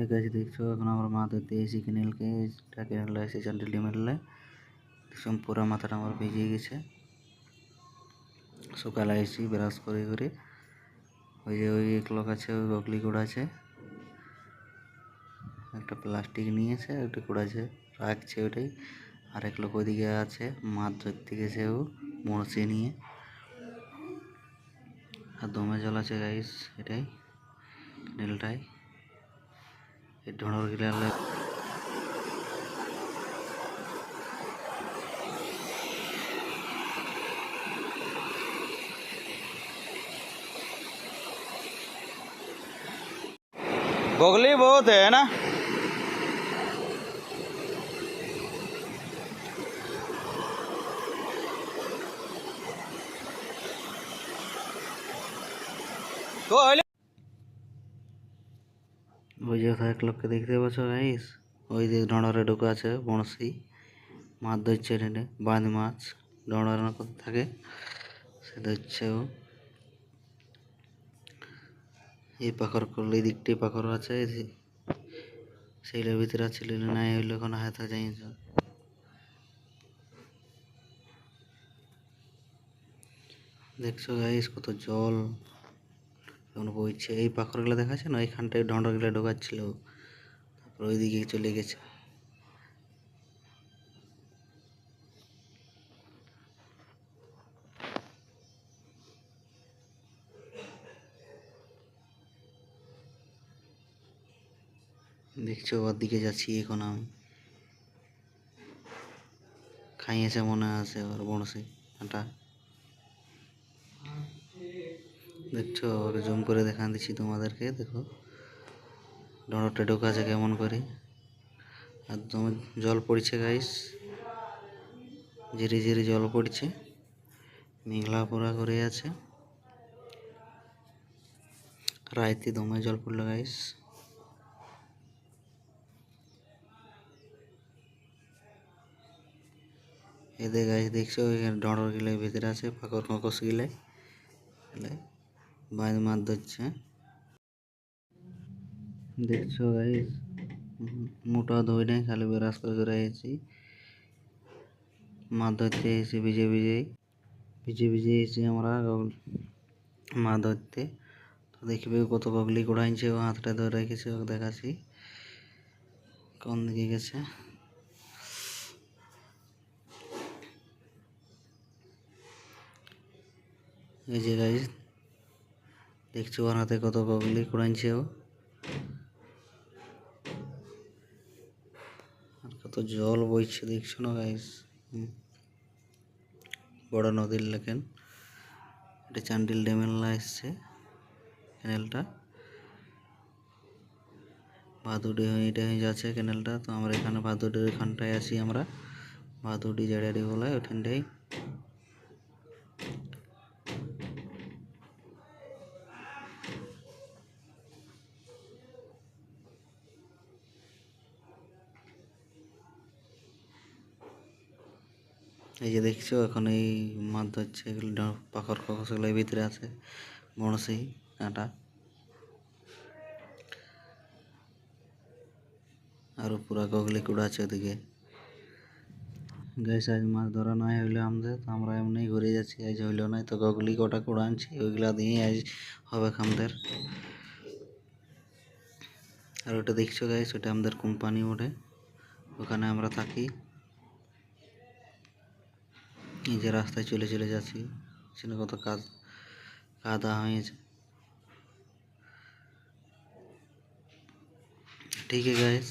এই গাছ দেখছ? এখন আমরা মাছ ধরতে এসেছি কেনেলকে এটা কেনেলটা এসে চান্ডিল ডিমেলে দেখছ, পুরো মাথাটা আমার ভিজে গেছে। সকালে এসেছি ব্রাশ করে করে। ওই যে ওই এক লোক আছে, ওই বকলি কুড়াচ্ছে একটা প্লাস্টিক নিয়েছে ওটা কুড়াচ্ছে রাখছে ওটাই। আর এক লোক ওইদিকে আছে, মাছ ধরতে গেছে ও বড়শি নিয়ে। আর দমে জল আছে গাইস এটাই কেনেলটাই ढूंढोगे बगली बहुत है ना तो ওই যে এক লোককে দেখতে পাচ্ছ গাইস ওই যে ঢোঁড়রে ঢুকে আছে বড়শি মাছ ধরছে টেনে বাঁধ মাছ ঢোঁড়র মতো থাকে। সে ধরছে ও। এই পাখর করলে, এই দিকটি পাখর আছে সেইটার ভিতরে আছে নাই হইলে এখন হাতে যাইছে দেখছ গাইস কত জল। এখন বইছে এই পাখরগুলো দেখাচ্ছে না? এইখানটায় ঢন্ডগুলো ঢোকাচ্ছিল। তারপর ওইদিকে চলে গেছে। দেখছ ওর দিকে যাচ্ছি এখন আমি। খাইয়েছে মনে আছে ওর বড়শি কাঁটা দেখছ জুম করে দেখান দিচ্ছি তোমাদেরকে, দেখো। ডনরটা ঢোকাছে কেমন করে। আর একদম জল পড়ছে গাইস ধীরে ধীরে জল পড়ছে। মেঘলা পোড়া করে আছে। রাইতে দমে জল পড়ল গাইস এদের গাছ দেখছ, এখানে ডঁড়র গিলে ভিতরে আছে পাকর ককস গিলে গেলে। বাইর মাছ ধরছে। দেখছ গাইস মোটা নাই খালি বেরাস করে এসেছি মাছ ধরতে এসে ভিজে ভিজে ভিজে ভিজে এসেছি আমরা মাছ ধরতে। তো দেখবে কত গগলি কুড়াইছে ও হাতটা ধরে রেখেছে, ওকে দেখাচ্ছি। কোন দিকে গেছে? এই যে গাইস দেখছ ওর হাতে কত গগলি কুড়াইছে ও। আর কত জল বইছে, দেখছ না গাইস বড় নদীর লেখেন এটা চান্ডিল ড্যামের এসছে ক্যানেলটা ভাদুডি হয়ে এটা হয়ে যাচ্ছে ক্যানেলটা তো আমরা এখানে ভাদুডির এখানটায় আসি আমরা। ভাদুডি জাড়াড়ি বলে ওখানটাই এই যে দেখছ, এখন এই মাছ ধরছে, এগুলো পাখর কখস এগুলো ভিতরে আছে বড়শি কাঁটা আর পুরা গগলি কুড়া আছে ওদিকে। গাইস, আজ মাছ ধরা নাই হইল আমাদের, তো আমরা এমনি ঘুরে যাচ্ছি, আজ হইল নাই, তো গগলি কটা কুড়া আনছি, ওইগুলা দিয়ে আজ হবে আমাদের আর ওটা দেখছ গাইস, ওটা আমাদের কোম্পানি ওঠে ওখানে আমরা থাকি। যে রাস্তায় চলে চলে যাচ্ছি। সেখানে কত কাজ কাদা হয়েছে। ঠিক আছে গাইস